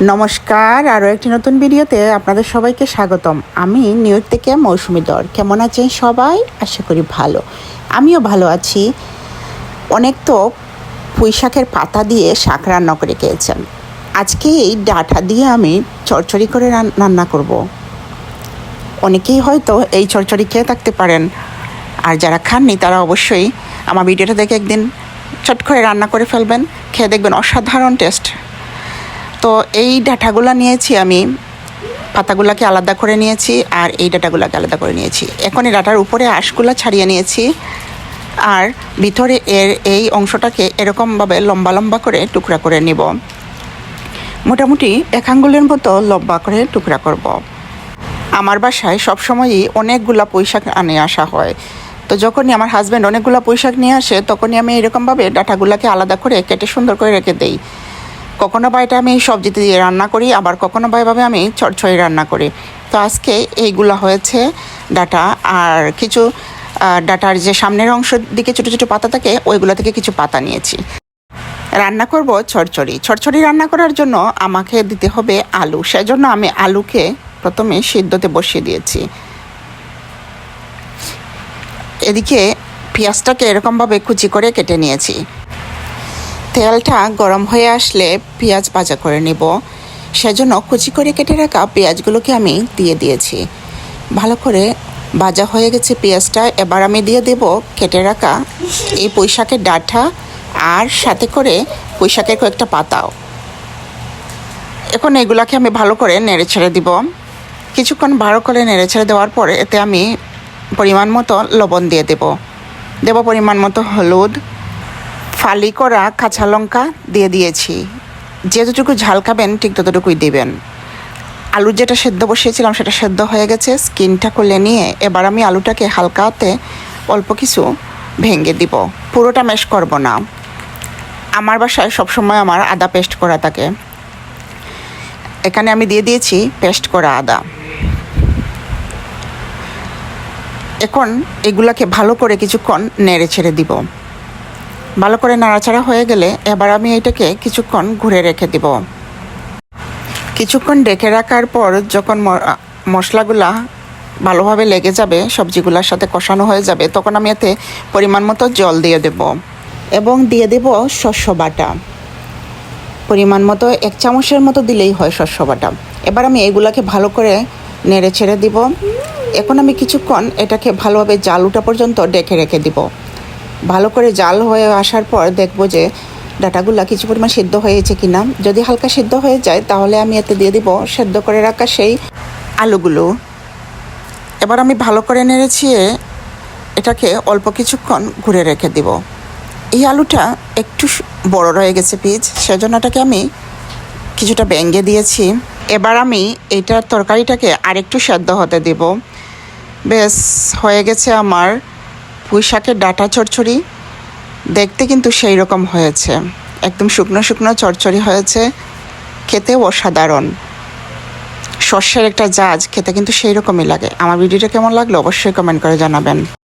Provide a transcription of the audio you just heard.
নমস্কার, আরও একটি নতুন ভিডিওতে আপনাদের সবাইকে স্বাগতম। আমি নিউ ইয়র্ক থেকে মৌসুমি দর। কেমন আছেন সবাই? আশা করি ভালো। আমিও ভালো আছি। অনেক তো পুঁই শাকের পাতা দিয়ে শাক রান্না করে খেয়েছেন। আজকে এই ডাঁটা দিয়ে আমি চরচড়ি করে রান্না করব। অনেকেই হয়তো এই চরচড়ি খেয়ে থাকতে পারেন। আর যারা খাননি, তারা অবশ্যই আমার ভিডিওটা দেখে একদিন চট করে রান্না করে ফেলবেন। খেয়ে দেখবেন অসাধারণ টেস্ট। তো এই ডাঁটাগুলো নিয়েছি আমি। পাতাগুলোকে আলাদা করে নিয়েছি আর এই ডাঁটাগুলোকে আলাদা করে নিয়েছি। এখন এই ডাঁটার উপরে আঁশগুলো ছাড়িয়ে নিয়েছি। আর ভিতরে এর এই অংশটাকে এরকমভাবে লম্বা লম্বা করে টুকরা করে নিব। মোটামুটি এক আঙ্গুলের মতো লম্বা করে টুকরা করব। আমার বাসায় সবসময়ই অনেকগুলা পুঁইশাক আনে আসা হয়। তো যখনই আমার হাজব্যান্ড অনেকগুলা পুঁইশাক নিয়ে আসে, তখনই আমি এরকমভাবে ডাঁটাগুলোকে আলাদা করে কেটে সুন্দর করে রেখে দেই। কখনো বা এটা আমি সবজিতে দিয়ে রান্না করি, আবার কখনো বা এভাবে আমি চটচড়ি রান্না করি। তো আজকে এইগুলো হয়েছে ডাটা, আর কিছু ডাটার যে সামনের অংশ দিকে ছোটো ছোটো পাতা থাকে, ওইগুলো থেকে কিছু পাতা নিয়েছি। রান্না করব ছড়ছড়ি ছড়ছড়ি রান্না করার জন্য আমাকে দিতে হবে আলু। সেজন্য আমি আলুকে প্রথমে সিদ্ধতে বসিয়ে দিয়েছি। এদিকে পেঁয়াজটাকে এরকমভাবে কুচি করে কেটে নিয়েছি। তেলটা গরম হয়ে আসলে পেঁয়াজ ভাজা করে নেব। সেজন্য কুচি করে কেটে রাখা পেঁয়াজগুলোকে আমি দিয়ে দিয়েছি। ভালো করে ভাজা হয়ে গেছে পেঁয়াজটা। এবার আমি দিয়ে দেব কেটে রাখা এই পুঁইশাকের ডাঁটা আর সাথে করে পুঁইশাকের কয়েকটা পাতাও। এখন এগুলাকে আমি ভালো করে নেড়ে ছেড়ে দিব। কিছুক্ষণ ভালো করে নেড়ে ছেড়ে দেওয়ার পরে এতে আমি পরিমাণ মতো লবণ দিয়ে দেব। দেব পরিমাণ মতো হলুদ ফালি করা কাঁচা লঙ্কা দিয়ে দিয়েছি। যতটুকু ঝাল খাবেন, ঠিক ততটুকুই দিবেন। আলু যেটা সেদ্ধ বসিয়েছিলাম, সেটা সেদ্ধ হয়ে গেছে। স্কিনটা খুলে নিয়ে এবার আমি আলুটাকে হালকাতে অল্প কিছু ভেঙে দিব। পুরোটা মেশ করব না। আমার বাসায় সবসময় আমার আদা পেস্ট করা থাকে। এখানে আমি দিয়ে দিয়েছি পেস্ট করা আদা। এখন এগুলাকে ভালো করে কিছুক্ষণ নেড়ে ছেড়ে দিব। ভালো করে নাড়াচাড়া হয়ে গেলে এবার আমি এটাকে কিছুক্ষণ ঘুরে রেখে দিব। কিছুক্ষণ ডেকে রাখার পর যখন মশলাগুলা ভালোভাবে লেগে যাবে, সবজিগুলোর সাথে কষানো হয়ে যাবে, তখন আমি এতে পরিমাণ মতো জল দিয়ে দেব এবং দিয়ে দেব শস্য বাটা। পরিমাণ মতো এক চামচের মতো দিলেই হয় শস্য বাটা। এবার আমি এগুলাকে ভালো করে নেড়ে ছেড়ে দিব। এখন আমি কিছুক্ষণ এটাকে ভালোভাবে জাল উঠা পর্যন্ত ডেকে রেখে দিব। ভালো করে জাল হয়ে আসার পর দেখব যে ডাটাগুলো কিছু পরিমাণ সিদ্ধ হয়েছে কিনা। যদি হালকা সিদ্ধ হয়ে যায়, তাহলে আমি এতে দিয়ে দিব সেদ্ধ করে রাখা সেই আলুগুলো। এবার আমি ভালো করে নেড়েছিয়ে এটাকে অল্প কিছুক্ষণ ঘুরে রেখে দিব। এই আলুটা একটু বড় রয়ে গেছে পিচ, সেজন্য এটাকে আমি কিছুটা ব্যঙ্গে দিয়েছি। এবার আমি এইটার তরকারিটাকে আরেকটু সেদ্ধ হতে দেব। বেশ, হয়ে গেছে আমার পুঁই শাকের ডাটা চচ্চড়ি দেখতে কিন্তু সেই রকম হয়েছে। একদম শুকনো শুকনো চচ্চড়ি হয়েছে, খেতেও অসাধারণ। শস্যের একটা জাজ খেতে কিন্তু সেই রকমই লাগে। আমার ভিডিওটা কেমন লাগল অবশ্যই কমেন্ট করে জানাবেন।